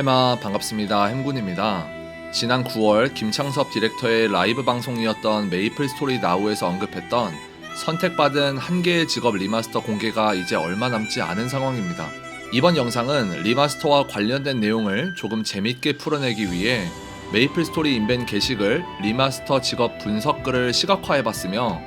해마 반갑습니다. 햄군입니다. 지난 9월 김창섭 디렉터의 라이브 방송이었던 메이플 스토리 나우에서 언급했던 선택받은 한 개의 직업 리마스터 공개가 이제 얼마 남지 않은 상황입니다. 이번 영상은 리마스터와 관련된 내용을 조금 재밌게 풀어내기 위해 메이플 스토리 인벤 게시글 리마스터 직업 분석글을 시각화해봤으며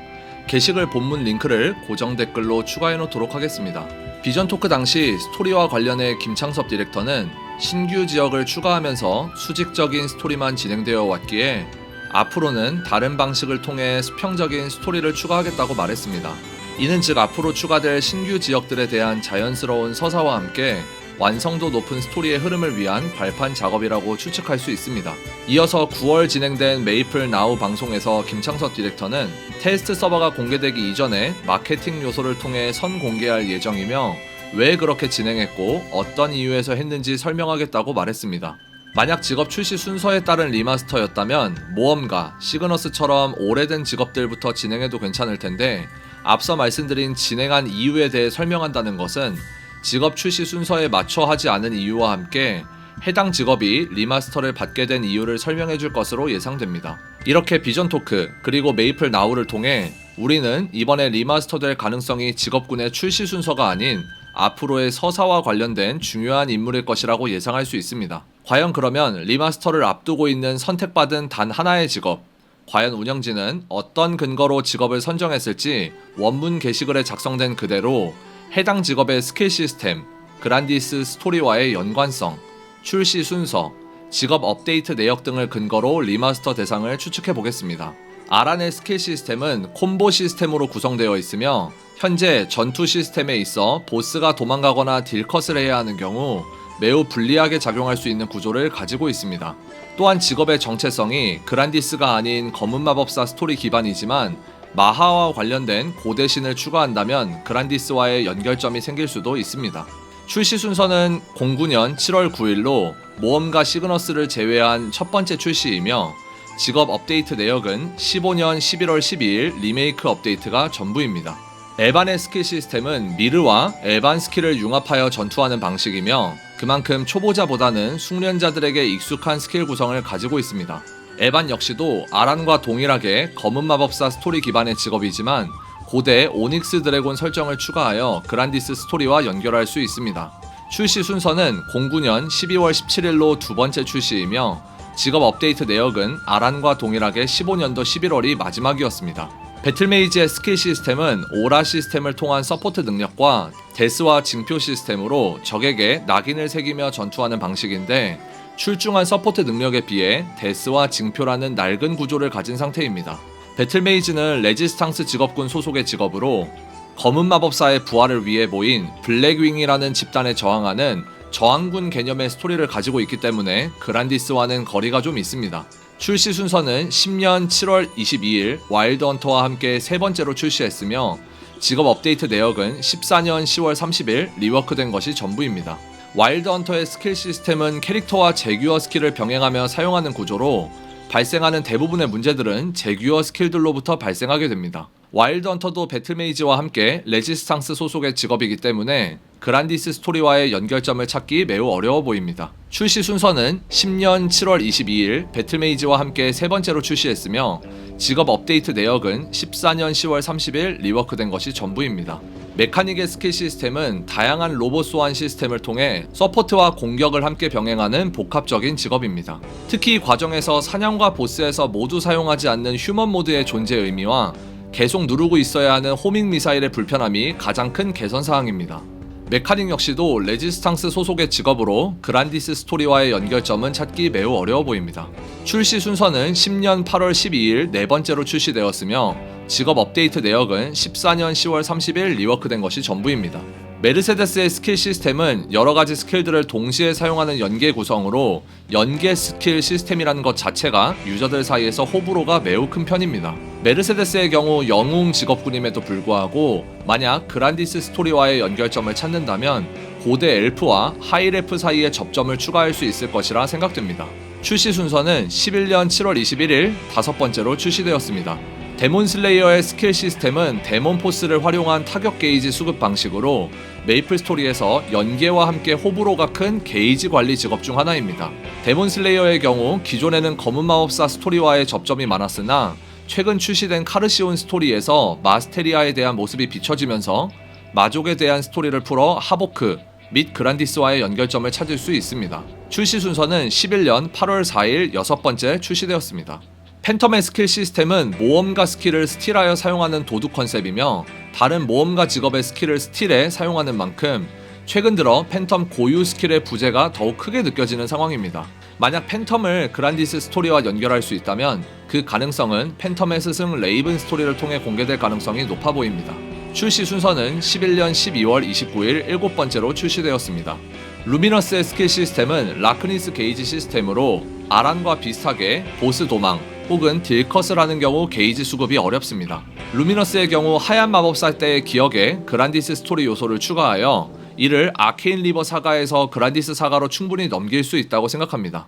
게시글 본문 링크를 고정 댓글로 추가해 놓도록 하겠습니다. 비전 토크 당시 스토리와 관련해 김창섭 디렉터는 신규 지역을 추가하면서 수직적인 스토리만 진행되어 왔기에 앞으로는 다른 방식을 통해 수평적인 스토리를 추가하겠다고 말했습니다. 이는 즉 앞으로 추가될 신규 지역들에 대한 자연스러운 서사와 함께 완성도 높은 스토리의 흐름을 위한 발판 작업이라고 추측할 수 있습니다. 이어서 9월 진행된 메이플 나우 방송에서 김창섭 디렉터는 테스트 서버가 공개되기 이전에 마케팅 요소를 통해 선 공개할 예정이며 왜 그렇게 진행했고 어떤 이유에서 했는지 설명하겠다고 말했습니다. 만약 직업 출시 순서에 따른 리마스터였다면 모험가, 시그너스처럼 오래된 직업들부터 진행해도 괜찮을 텐데 앞서 말씀드린 진행한 이유에 대해 설명한다는 것은 직업 출시 순서에 맞춰 하지 않은 이유와 함께 해당 직업이 리마스터를 받게 된 이유를 설명해 줄 것으로 예상됩니다. 이렇게 비전 토크 그리고 메이플 나우를 통해 우리는 이번에 리마스터될 가능성이 직업군의 출시 순서가 아닌 앞으로의 서사와 관련된 중요한 인물일 것이라고 예상할 수 있습니다. 과연 그러면 리마스터를 앞두고 있는 선택받은 단 하나의 직업, 과연 운영진은 어떤 근거로 직업을 선정했을지 원문 게시글에 작성된 그대로 해당 직업의 스킬 시스템, 그란디스 스토리와의 연관성, 출시 순서, 직업 업데이트 내역 등을 근거로 리마스터 대상을 추측해 보겠습니다. 아란의 스킬 시스템은 콤보 시스템으로 구성되어 있으며 현재 전투 시스템에 있어 보스가 도망가거나 딜컷을 해야 하는 경우 매우 불리하게 작용할 수 있는 구조를 가지고 있습니다. 또한 직업의 정체성이 그란디스가 아닌 검은 마법사 스토리 기반이지만 마하와 관련된 고대신을 추가한다면 그란디스와의 연결점이 생길 수도 있습니다. 출시 순서는 09년 7월 9일로 모험가 시그너스를 제외한 첫 번째 출시이며 직업 업데이트 내역은 15년 11월 12일 리메이크 업데이트가 전부입니다. 에반의 스킬 시스템은 미르와 에반 스킬을 융합하여 전투하는 방식이며 그만큼 초보자보다는 숙련자들에게 익숙한 스킬 구성을 가지고 있습니다. 에반 역시도 아란과 동일하게 검은 마법사 스토리 기반의 직업이지만 고대 오닉스 드래곤 설정을 추가하여 그란디스 스토리와 연결할 수 있습니다. 출시 순서는 09년 12월 17일로 두 번째 출시이며 직업 업데이트 내역은 아란과 동일하게 15년도 11월이 마지막이었습니다. 배틀메이지의 스킬 시스템은 오라 시스템을 통한 서포트 능력과 데스와 징표 시스템으로 적에게 낙인을 새기며 전투하는 방식인데 출중한 서포트 능력에 비해 데스와 징표라는 낡은 구조를 가진 상태입니다. 배틀메이즈는 레지스탕스 직업군 소속의 직업으로 검은 마법사의 부활을 위해 모인 블랙윙이라는 집단에 저항하는 저항군 개념의 스토리를 가지고 있기 때문에 그란디스와는 거리가 좀 있습니다. 출시 순서는 10년 7월 22일 와일드 헌터와 함께 세 번째로 출시했으며 직업 업데이트 내역은 14년 10월 30일 리워크된 것이 전부입니다. 와일드 헌터의 스킬 시스템은 캐릭터와 제규어 스킬을 병행하며 사용하는 구조로 발생하는 대부분의 문제들은 제규어 스킬들로부터 발생하게 됩니다. 와일드 헌터도 배틀메이지와 함께 레지스탕스 소속의 직업이기 때문에 그란디스 스토리와의 연결점을 찾기 매우 어려워 보입니다. 출시 순서는 10년 7월 22일 배틀메이지와 함께 세 번째로 출시했으며 직업 업데이트 내역은 14년 10월 30일 리워크된 것이 전부입니다. 메카닉의 스킬 시스템은 다양한 로봇 소환 시스템을 통해 서포트와 공격을 함께 병행하는 복합적인 직업입니다. 특히 이 과정에서 사냥과 보스에서 모두 사용하지 않는 휴먼 모드의 존재 의미와 계속 누르고 있어야 하는 호밍 미사일의 불편함이 가장 큰 개선 사항입니다. 메카닉 역시도 레지스탕스 소속의 직업으로 그란디스 스토리와의 연결점은 찾기 매우 어려워 보입니다. 출시 순서는 10년 8월 12일 네 번째로 출시되었으며 직업 업데이트 내역은 14년 10월 30일 리워크된 것이 전부입니다. 메르세데스의 스킬 시스템은 여러 가지 스킬들을 동시에 사용하는 연계 구성으로 연계 스킬 시스템이라는 것 자체가 유저들 사이에서 호불호가 매우 큰 편입니다. 메르세데스의 경우 영웅 직업군임에도 불구하고 만약 그란디스 스토리와의 연결점을 찾는다면 고대 엘프와 하이레프 사이의 접점을 추가할 수 있을 것이라 생각됩니다. 출시 순서는 11년 7월 21일 다섯 번째로 출시되었습니다. 데몬 슬레이어의 스킬 시스템은 데몬 포스를 활용한 타격 게이지 수급 방식으로 메이플 스토리에서 연계와 함께 호불호가 큰 게이지 관리 직업 중 하나입니다. 데몬 슬레이어의 경우 기존에는 검은 마법사 스토리와의 접점이 많았으나 최근 출시된 카르시온 스토리에서 마스테리아에 대한 모습이 비춰지면서 마족에 대한 스토리를 풀어 하보크 및 그란디스와의 연결점을 찾을 수 있습니다. 출시 순서는 11년 8월 4일 여섯 번째 출시되었습니다. 팬텀의 스킬 시스템은 모험가 스킬을 스틸하여 사용하는 도둑 컨셉이며 다른 모험가 직업의 스킬을 스틸해 사용하는 만큼 최근 들어 팬텀 고유 스킬의 부재가 더욱 크게 느껴지는 상황입니다. 만약 팬텀을 그란디스 스토리와 연결할 수 있다면 그 가능성은 팬텀의 스승 레이븐 스토리를 통해 공개될 가능성이 높아 보입니다. 출시 순서는 11년 12월 29일 일곱 번째로 출시되었습니다. 루미너스의 스킬 시스템은 라크니스 게이지 시스템으로 아란과 비슷하게 보스 도망 혹은 딜컷을 하는 경우 게이지 수급이 어렵습니다. 루미너스의 경우 하얀 마법사 때의 기억에 그란디스 스토리 요소를 추가하여 이를 아케인 리버 사가에서 그란디스 사가로 충분히 넘길 수 있다고 생각합니다.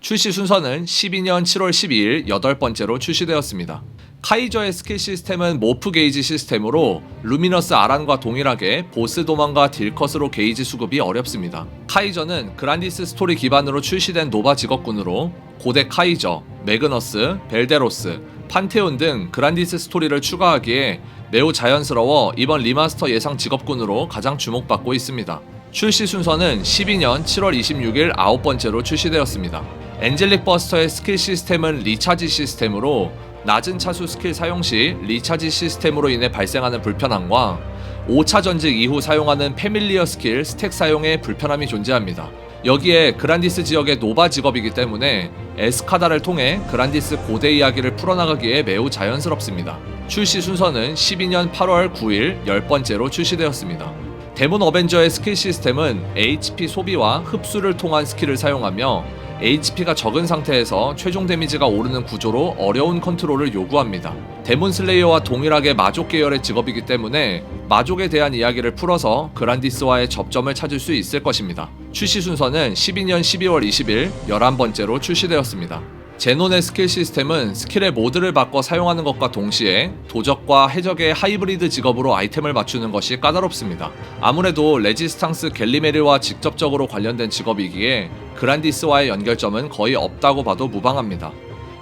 출시 순서는 12년 7월 12일 여덟 번째로 출시되었습니다. 카이저의 스킬 시스템은 모프 게이지 시스템으로 루미너스 아란과 동일하게 보스 도망과 딜컷으로 게이지 수급이 어렵습니다. 카이저는 그란디스 스토리 기반으로 출시된 노바 직업군으로 고대 카이저, 매그너스, 벨데로스, 판테온 등 그란디스 스토리를 추가하기에 매우 자연스러워 이번 리마스터 예상 직업군으로 가장 주목받고 있습니다. 출시 순서는 12년 7월 26일 아홉 번째로 출시되었습니다. 엔젤릭 버스터의 스킬 시스템은 리차지 시스템으로 낮은 차수 스킬 사용 시 리차지 시스템으로 인해 발생하는 불편함과 5차 전직 이후 사용하는 패밀리어 스킬 스택 사용에 불편함이 존재합니다. 여기에 그란디스 지역의 노바 직업이기 때문에 에스카다를 통해 그란디스 고대 이야기를 풀어나가기에 매우 자연스럽습니다. 출시 순서는 12년 8월 9일 10번째로 출시되었습니다. 데몬 어벤져의 스킬 시스템은 HP 소비와 흡수를 통한 스킬을 사용하며 HP가 적은 상태에서 최종 데미지가 오르는 구조로 어려운 컨트롤을 요구합니다. 데몬 슬레이어와 동일하게 마족 계열의 직업이기 때문에 마족에 대한 이야기를 풀어서 그란디스와의 접점을 찾을 수 있을 것입니다. 출시 순서는 12년 12월 20일 11번째로 출시되었습니다. 제논의 스킬 시스템은 스킬의 모드를 바꿔 사용하는 것과 동시에 도적과 해적의 하이브리드 직업으로 아이템을 맞추는 것이 까다롭습니다. 아무래도 레지스탕스 갤리메르와 직접적으로 관련된 직업이기에 그란디스와의 연결점은 거의 없다고 봐도 무방합니다.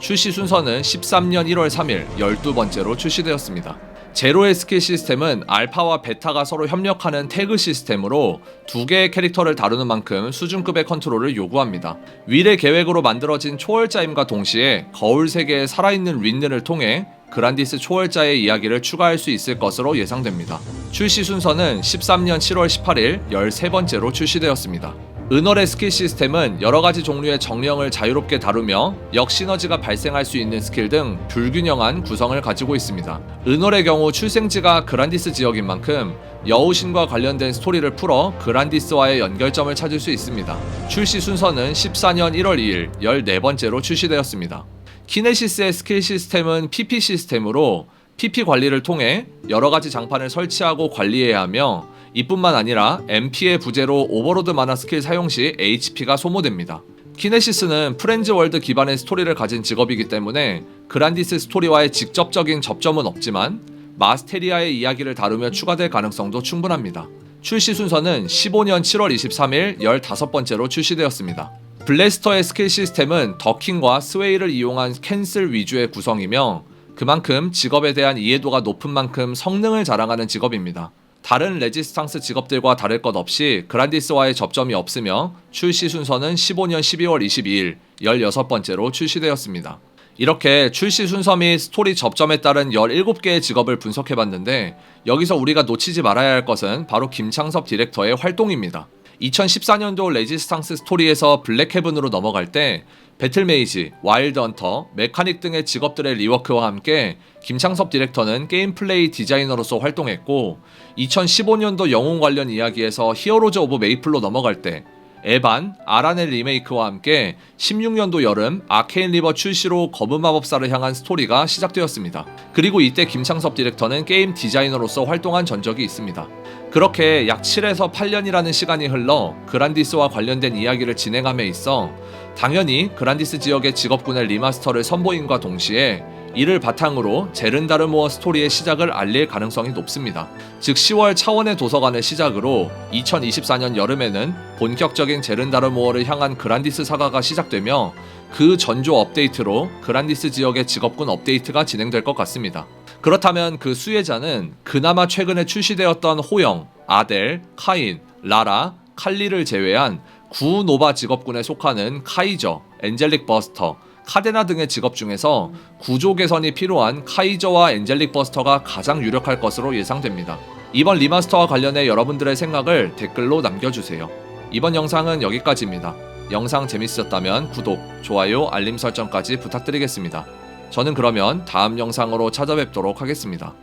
출시 순서는 13년 1월 3일 12번째로 출시되었습니다. 제로의 스킬 시스템은 알파와 베타가 서로 협력하는 태그 시스템으로 두 개의 캐릭터를 다루는 만큼 수준급의 컨트롤을 요구합니다. 윌의 계획으로 만들어진 초월자임과 동시에 거울 세계의 살아있는 린느를 통해 그란디스 초월자의 이야기를 추가할 수 있을 것으로 예상됩니다. 출시 순서는 13년 7월 18일 13번째로 출시되었습니다. 은월의 스킬 시스템은 여러 가지 종류의 정령을 자유롭게 다루며 역시너지가 발생할 수 있는 스킬 등 불균형한 구성을 가지고 있습니다. 은월의 경우 출생지가 그란디스 지역인 만큼 여우신과 관련된 스토리를 풀어 그란디스와의 연결점을 찾을 수 있습니다. 출시 순서는 14년 1월 2일 14번째로 출시되었습니다. 키네시스의 스킬 시스템은 PP 시스템으로 PP 관리를 통해 여러 가지 장판을 설치하고 관리해야 하며 이뿐만 아니라 MP의 부재로 오버로드 만화 스킬 사용 시 HP가 소모됩니다. 키네시스는 프렌즈 월드 기반의 스토리를 가진 직업이기 때문에 그란디스 스토리와의 직접적인 접점은 없지만 마스테리아의 이야기를 다루며 추가될 가능성도 충분합니다. 출시 순서는 15년 7월 23일 15번째로 출시되었습니다. 블래스터의 스킬 시스템은 더킹과 스웨이를 이용한 캔슬 위주의 구성이며 그만큼 직업에 대한 이해도가 높은 만큼 성능을 자랑하는 직업입니다. 다른 레지스탕스 직업들과 다를 것 없이 그란디스와의 접점이 없으며 출시 순서는 15년 12월 22일 16번째로 출시되었습니다. 이렇게 출시 순서 및 스토리 접점에 따른 17개의 직업을 분석해봤는데 여기서 우리가 놓치지 말아야 할 것은 바로 김창섭 디렉터의 활동입니다. 2014년도 레지스탕스 스토리에서 블랙헤븐으로 넘어갈 때 배틀메이지, 와일드 헌터, 메카닉 등의 직업들의 리워크와 함께 김창섭 디렉터는 게임 플레이 디자이너로서 활동했고 2015년도 영웅 관련 이야기에서 히어로즈 오브 메이플로 넘어갈 때 에반, 아란의 리메이크와 함께 16년도 여름 아케인 리버 출시로 검은 마법사를 향한 스토리가 시작되었습니다. 그리고 이때 김창섭 디렉터는 게임 디자이너로서 활동한 전적이 있습니다. 그렇게 약 7에서 8년이라는 시간이 흘러 그란디스와 관련된 이야기를 진행함에 있어 당연히 그란디스 지역의 직업군의 리마스터를 선보임과 동시에 이를 바탕으로 제른다르모어 스토리의 시작을 알릴 가능성이 높습니다. 즉 10월 차원의 도서관을 시작으로 2024년 여름에는 본격적인 제른다르모어를 향한 그란디스 사가가 시작되며 그 전조 업데이트로 그란디스 지역의 직업군 업데이트가 진행될 것 같습니다. 그렇다면 그 수혜자는 그나마 최근에 출시되었던 호영, 아델, 카인, 라라, 칼리를 제외한 구 노바 직업군에 속하는 카이저, 엔젤릭 버스터, 카데나 등의 직업 중에서 구조 개선이 필요한 카이저와 엔젤릭 버스터가 가장 유력할 것으로 예상됩니다. 이번 리마스터와 관련해 여러분들의 생각을 댓글로 남겨주세요. 이번 영상은 여기까지입니다. 영상 재밌으셨다면 구독, 좋아요, 알림 설정까지 부탁드리겠습니다. 저는 그러면 다음 영상으로 찾아뵙도록 하겠습니다.